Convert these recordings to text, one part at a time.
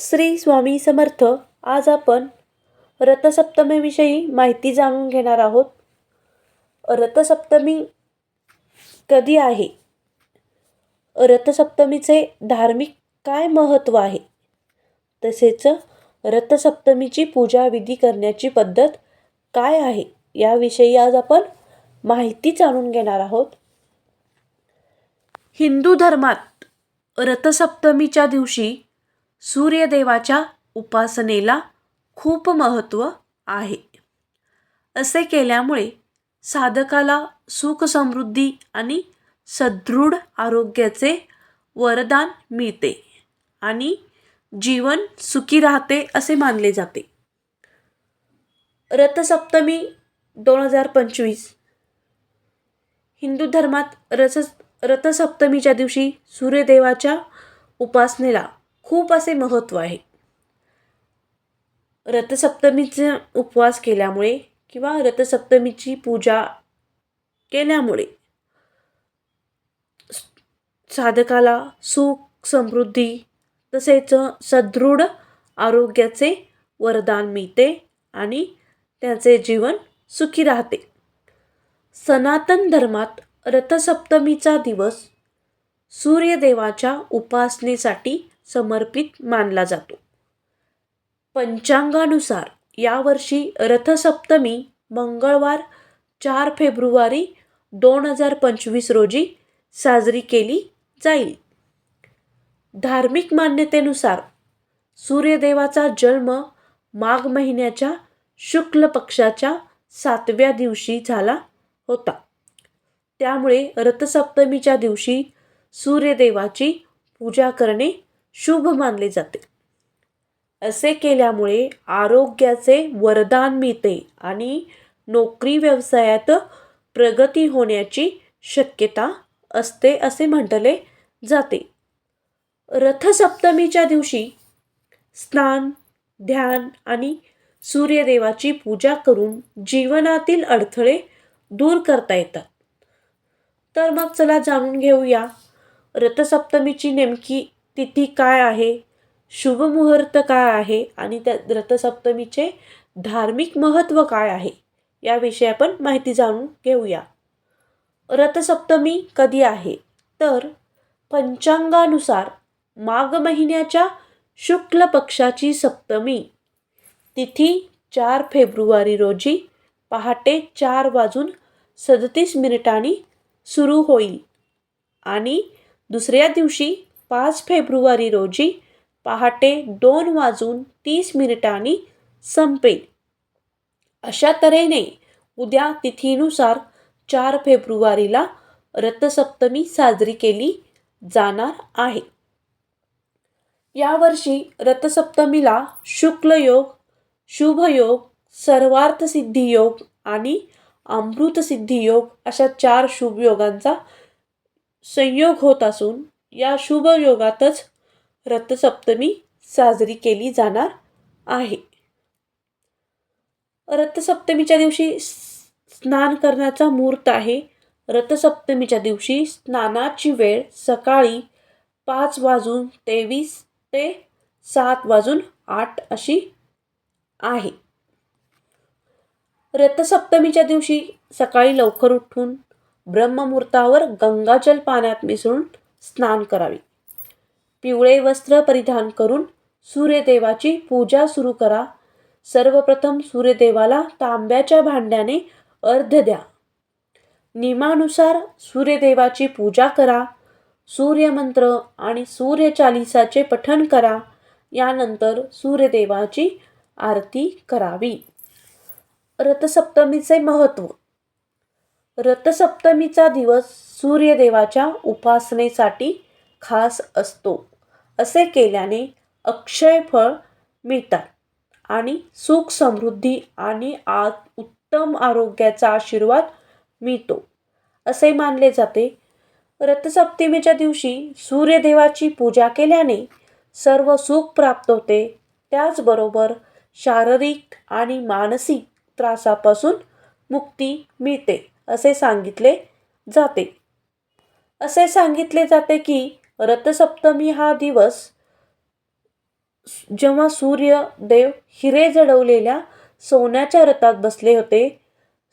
श्री स्वामी समर्थ आज आपण रथसप्तमीविषयी माहिती जाणून घेणार आहोत. रथसप्तमी कधी आहे? रथसप्तमीचे धार्मिक काय महत्त्व आहे? तसेच रथसप्तमीची पूजा विधी करण्याची पद्धत काय आहे? याविषयी आज आपण माहिती जाणून घेणार आहोत. हिंदू धर्मात रथसप्तमीच्या दिवशी सूर्यदेवाच्या उपासनेला खूप महत्त्व आहे. असे केल्यामुळे साधकाला सुख समृद्धी आणि सदृढ आरोग्याचे वरदान मिळते आणि जीवन सुखी राहते असे मानले जाते. रथसप्तमी दोन हजार पंचवीस. हिंदू धर्मात रथ रथसप्तमीच्या दिवशी सूर्यदेवाच्या उपासनेला खूप असे महत्त्व आहे. रथसप्तमीचा उपवास केल्यामुळे किंवा रथसप्तमीची पूजा केल्यामुळे साधकाला सुख समृद्धी तसेच सदृढ आरोग्याचे वरदान मिळते आणि त्याचे जीवन सुखी राहते. सनातन धर्मात रथसप्तमीचा दिवस सूर्यदेवाच्या उपासनेसाठी समर्पित मानला जातो. पंचांगानुसार यावर्षी रथसप्तमी मंगळवार चार फेब्रुवारी दोन हजार पंचवीस रोजी साजरी केली जाईल. धार्मिक मान्यतेनुसार सूर्यदेवाचा जन्म माघ महिन्याच्या शुक्ल पक्षाच्या सातव्या दिवशी झाला होता. त्यामुळे रथसप्तमीच्या दिवशी सूर्यदेवाची पूजा करणे शुभ मानले जाते. असे केल्यामुळे आरोग्याचे वरदान मिळते आणि नोकरी व्यवसायात प्रगती होण्याची शक्यता असते असे म्हटले जाते. रथसप्तमीच्या दिवशी स्नान ध्यान आणि सूर्यदेवाची पूजा करून जीवनातील अडथळे दूर करता येतात. तर मग चला जाणून घेऊया रथसप्तमीची नेमकी तिथी काय आहे? शुभमुहूर्त काय आहे? आणि त्या रथसप्तमीचे धार्मिक महत्त्व काय आहे? याविषयी आपण माहिती जाणून घेऊया. रथसप्तमी कधी आहे? तर पंचांगानुसार माघ महिन्याच्या शुक्ल पक्षाची सप्तमी. तिथी चार फेब्रुवारी रोजी पहाटे चार वाजून सदतीस मिनिटांनी सुरू होईल आणि दुसऱ्या दिवशी पाच फेब्रुवारी रोजी पहाटे दोन वाजून तीस मिनिटांनी संपेल. अशा तऱ्हेने उद्या तिथीनुसार चार फेब्रुवारीला रथसप्तमी साजरी केली जाणार आहे. यावर्षी रथसप्तमीला शुक्ल योग शुभयोग सर्वार्थसिद्धी योग आणि अमृतसिद्धी योग अशा चार शुभयोगांचा संयोग होत असून या शुभ योगातच रथसप्तमी साजरी केली जाणार आहे. रथसप्तमीच्या दिवशी स्नान करण्याचा मुहूर्त आहे. रथसप्तमीच्या दिवशी स्नानाची वेळ सकाळी पाच वाजून तेवीस ते सात वाजून आठ अशी आहे. रथसप्तमीच्या दिवशी सकाळी लवकर उठून ब्रह्ममुहूर्तावर गंगाजल पाण्यात मिसळून स्नान करावे. पिवळे वस्त्र परिधान करून सूर्यदेवाची पूजा सुरू करा. सर्वप्रथम सूर्यदेवाला तांब्याच्या भांड्याने अर्ध द्या. नियमानुसार सूर्यदेवाची पूजा करा. सूर्यमंत्र आणि सूर्यचालिसाचे पठण करा. यानंतर सूर्यदेवाची आरती करावी. रथसप्तमीचे महत्त्व. रथसप्तमीचा दिवस सूर्यदेवाच्या उपासनेसाठी खास असतो. असे केल्याने अक्षय फळ मिळतात आणि सुख समृद्धी आणि आ उत्तम आरोग्याचा आशीर्वाद मिळतो. असे मानले जाते. रथसप्तमीच्या दिवशी सूर्यदेवाची पूजा केल्याने सर्व सुख प्राप्त होते. त्याचबरोबर शारीरिक आणि मानसिक त्रासापासून मुक्ती मिळते. असे सांगितले जाते. असे सांगितले जाते की रथसप्तमी हा दिवस जेव्हा सूर्यदेव हिरे जडवलेल्या सोन्याच्या रथात बसले होते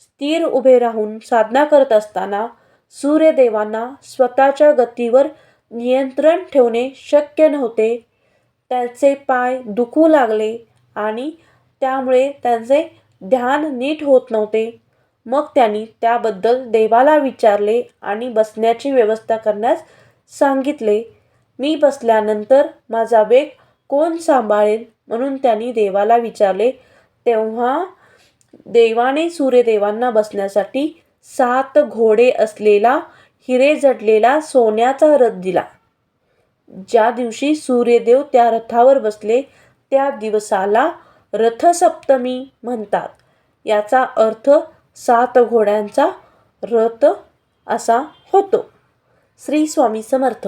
स्थिर उभे राहून साधना करत असताना सूर्यदेवांना स्वतःच्या गतीवर नियंत्रण ठेवणे शक्य नव्हते. त्यांचे पाय दुखू लागले आणि त्यामुळे त्यांचे ध्यान नीट होत नव्हते. मग त्यांनी त्याबद्दल देवाला विचारले आणि बसण्याची व्यवस्था करण्यास सांगितले. मी बसल्यानंतर माझा वेग कोण सांभाळेल म्हणून त्यांनी देवाला विचारले. तेव्हा देवाने सूर्यदेवांना बसण्यासाठी सात घोडे असलेला हिरे जडलेला सोन्याचा रथ दिला. ज्या दिवशी सूर्यदेव त्या रथावर बसले त्या दिवसाला रथसप्तमी म्हणतात. याचा अर्थ सात घोड्यांचा रथ असा होतो. श्री स्वामी समर्थ.